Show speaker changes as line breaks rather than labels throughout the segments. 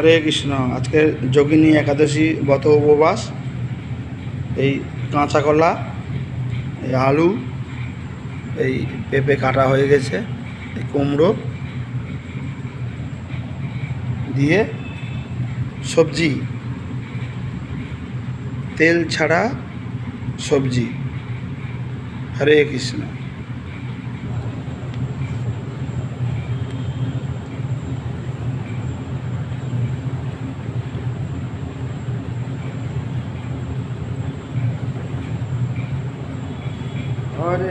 হরে কৃষ্ণ। আজকে যোগিনী একাদশী গত উপবাস, এই কাঁচা কলা এই আলু, এই পেঁপে কাটা হয়ে গেছে, এই কুমড়ো দিয়ে সবজি, তেল ছাড়া সবজি। হরে কৃষ্ণ হরে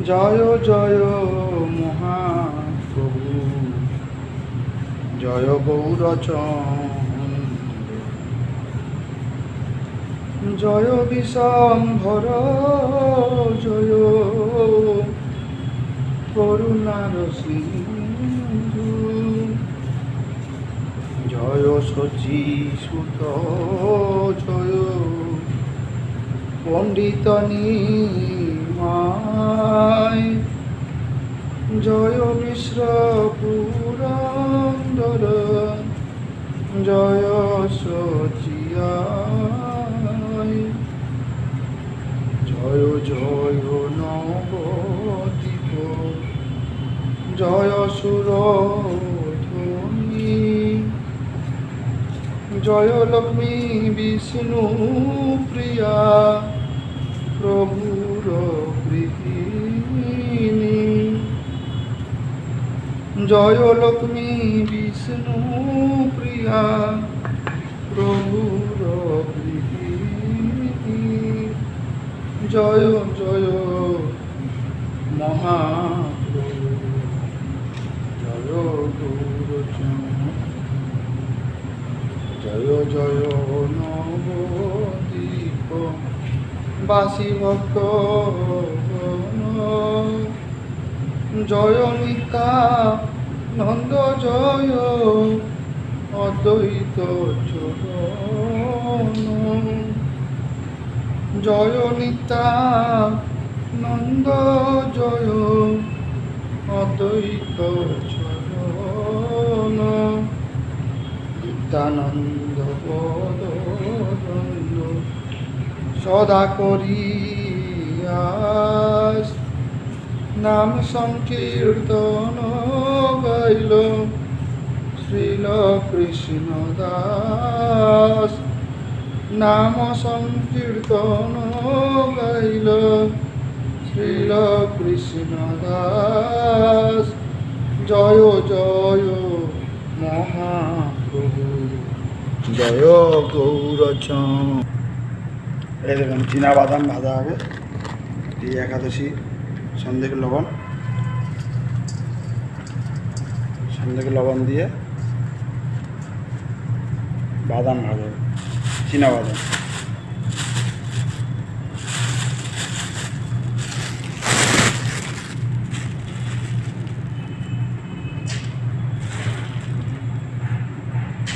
জয় জয় মহাপ্রভু। জয় গৌরচন্দ্র। জয় বিষম্ভর জয় করুণার সিন্ধু জয় শচী সুত, জয় পণ্ডিত নিমায় জয় মিশ্র পুরন্দর, জয় সচিয়ায়। জয় জয় নবদ্বীপ, জয় সুরধ্বনি। জয় লক্ষ্মী বিষ্ণু প্রিয়া প্রভুর জয় লক্ষ্মী, বিষ্ণু প্রিয়া প্রভুর জয় জয় মহাপ্রভু। জয় গৌরচন্দ্র জয় জয় নবদ্বীপ। বাসী ভক্ত জয় নিতা নন্দ জয় অদ্বৈত জয় নিতা নন্দ জয় অদ্বৈত পদদ্বন্দ্ব সদা করিয়াস। নাম সংকীর্তন গাইল শ্রীল কৃষ্ণ দাস। নাম সংকীর্তন গাইল শ্রীল কৃষ্ণ দাস। জয় জয় মহাপ্রভু। জয় গৌরচন। এই দেখুন, চীনা বাদাম ভাজা হবে। এই একাদশী। সন্ধ্যেকে লবণ। সন্ধ্যেকে লবণ দিয়ে বাদাম ভাজা চীনা বাদাম।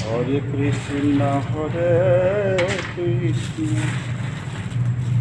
হরে কৃষ্ণ হরে কৃষ্ণ।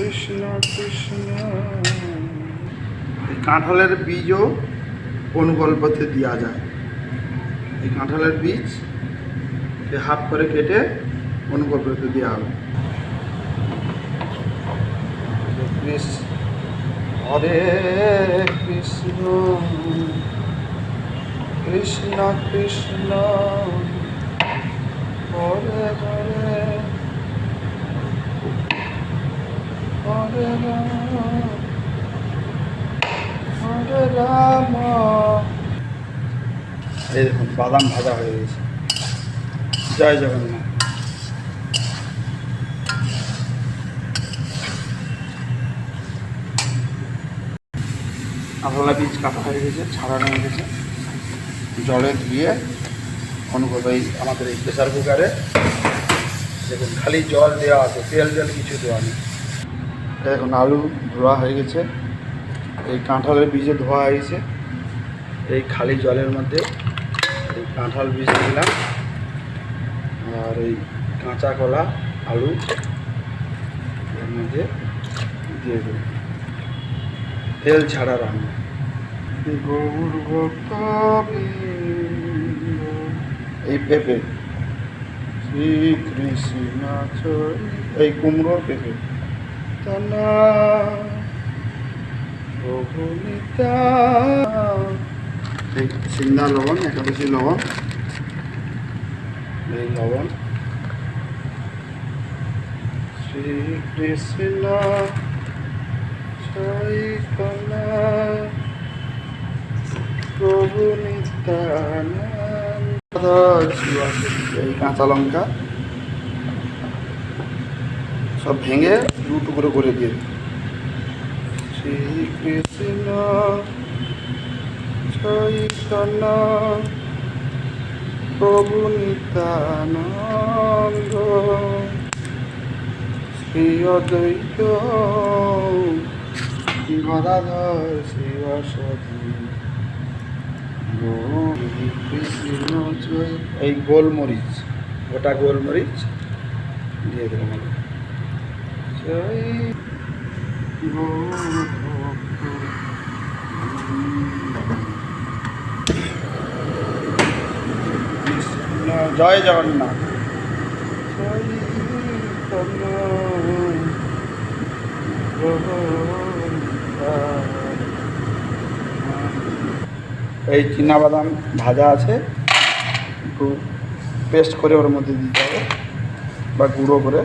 কৃষ্ণ কৃষ্ণ। কাঁঠালের বীজও অনুকল্পতে দেওয়া যায়? এই কাঁঠালের বীজ হাফ করে কেটে অনুকল্পতে দেওয়া হবে? কৃষ্ণ হরে কৃষ্ণ। কৃষ্ণ কৃষ্ণ। হরে হরে। এই দেখুন, বাদাম ভাজা হয়ে গেছে। জয় জগন্নাথ। আফলা বীজ কাটা হয়ে গেছে, ছাড়ানো হয়ে গেছে। জলে ধুয়ে অনুভব এই আমাদের এই প্রেসার কুকারে দেখুন, খালি জল দেওয়া আছে, তেল জল কিছু দেওয়া নেই। দেখুন আলু ধোয়া হয়ে গেছে। এই কাঁঠালের বীজে ধোয়া হয়েছে এই খালি জলের মধ্যে এই কাঁঠাল বীজ দিলাম। আর এই কাঁচা কলা আলু এর মধ্যে দিয়ে দেব। তেল ছাড়া রান্না। গৌর এই পেঁপে। শ্রীকৃষ্ণ এই কুমড়োর পেঁপে। তানা প্রভুমিতা এই সিন্ধা লবণ একাদশী লবণ এই লবণ শ্রীকৃষ্ণ চৈতন্য প্রভু নিত্যানন্দ এই কাঁচা লঙ্কা সব ভেঙে দু টুকরো করে দিয়ে। শ্রীকৃষ্ণ চৈতন্য প্রভু নিত্যানন্দ। শ্রী অদ্বৈত। গদাধর কৃষ্ণ এই গোলমরিচ, গোটা গোলমরিচ দিয়ে আমাকে জয় জগন্নাথ। এই বাদাম ভাজা আছে, একটু পেস্ট করে ওর মধ্যে দিতে হবে, বা গুঁড়ো করে।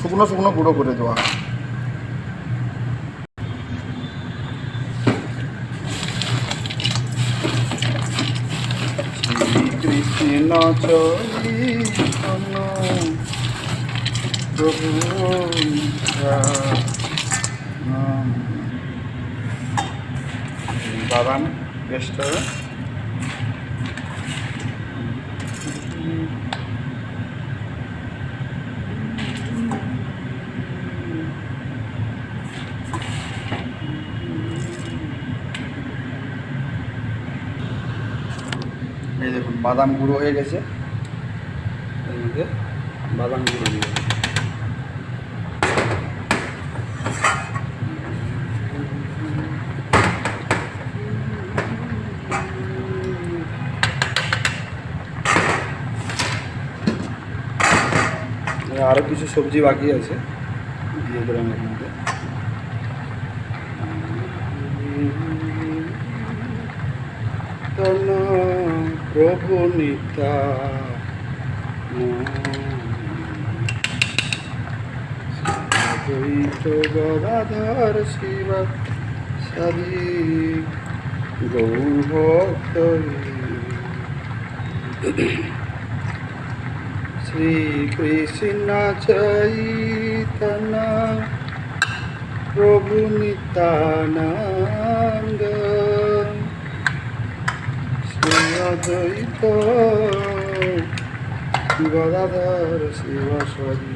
শুকনো শুকনো গুঁড়ো করে দেওয়া। হয় কৃষ্ণ প্রভু এই দেখুন, বাদাম গুঁড়ো হয়ে গেছে। এর মধ্যে বাদাম গুঁড়ো দিয়ে। আরও কিছু সবজি বাকি আছে। দিয়ে দিলাম এর মধ্যে। তন প্রভু নিতা গদাধর শিব সাধি গৌভক্ত শ্রীকৃষ্ণ চৈতন্য প্রভু নিত্যানন্দ অদ্বৈত শিবসরী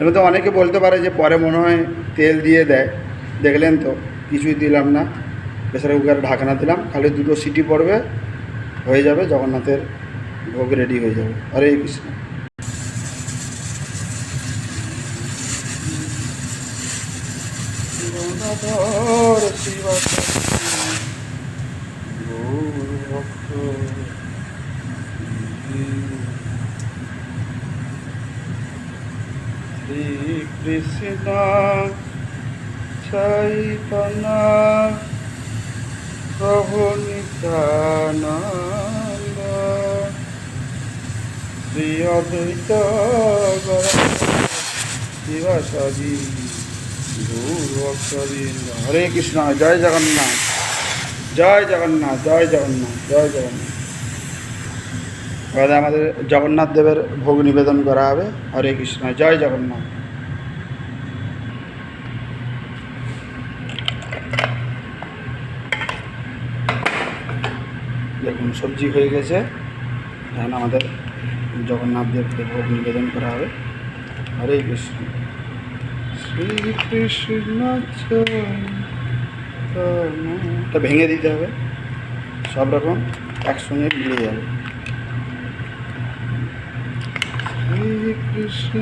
এবার তো অনেকে বলতে পারে যে পরে মনে হয় তেল দিয়ে দেয়। দেখলেন তো, কিছুই দিলাম না। প্রেসার কুকারে ঢাকনা দিলাম, খালি দুটো সিটি পড়বে, হয়ে যাবে জগন্নাথের ভোগ রেডি হয়ে যাবে। হরে কৃষ্ণ। করুণাধর শিব ভক্ত শ্রী কৃষ্ণ চৈতন্য প্রভু নিত্যানন্দ। শ্রী অদ্বৈত গর শিবাসাদী হরে কৃষ্ণ, জয় জগন্নাথ জয় জগন্নাথ জয় জগন্নাথ জয় জগন্নাথ। এবারে আমাদের জগন্নাথ দেবের ভোগ নিবেদন করা হবে। হরে কৃষ্ণ, জয় জগন্নাথ। দেখুন, সবজি হয়ে গেছে। এখন আমাদের জগন্নাথ দেবকে ভোগ নিবেদন করা হবে। হরে কৃষ্ণ। শ্রীকৃষ্ণ ভেঙে দিতে হবে। সব রকম একসঙ্গে মিলে যাবে। শ্রীকৃষ্ণ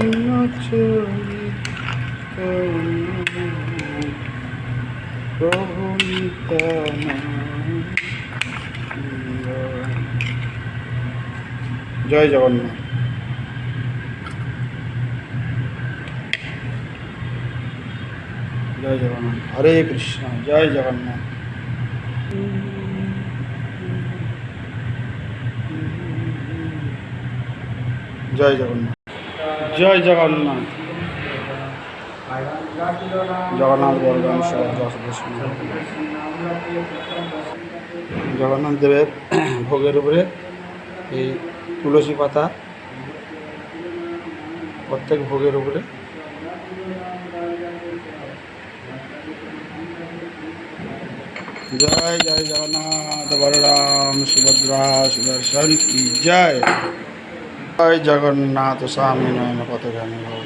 জয় জগন্নাথ। জয় জগন্নাথ। হরে কৃষ্ণ, জয় জগন্নাথ। জয় জগন্নাথ। জয় জগন্নাথ। জগন্নাথ সুদর্শন জগন্নাথ দেবের ভোগের উপরে এই তুলসী পাতা প্রত্যেক ভোগের উপরে জয় জয় জগন্নাথ বলরাম সুভদ্রা সুদর্শন কি জয়? জয় জগন্নাথ স্বামী নয় কত ভব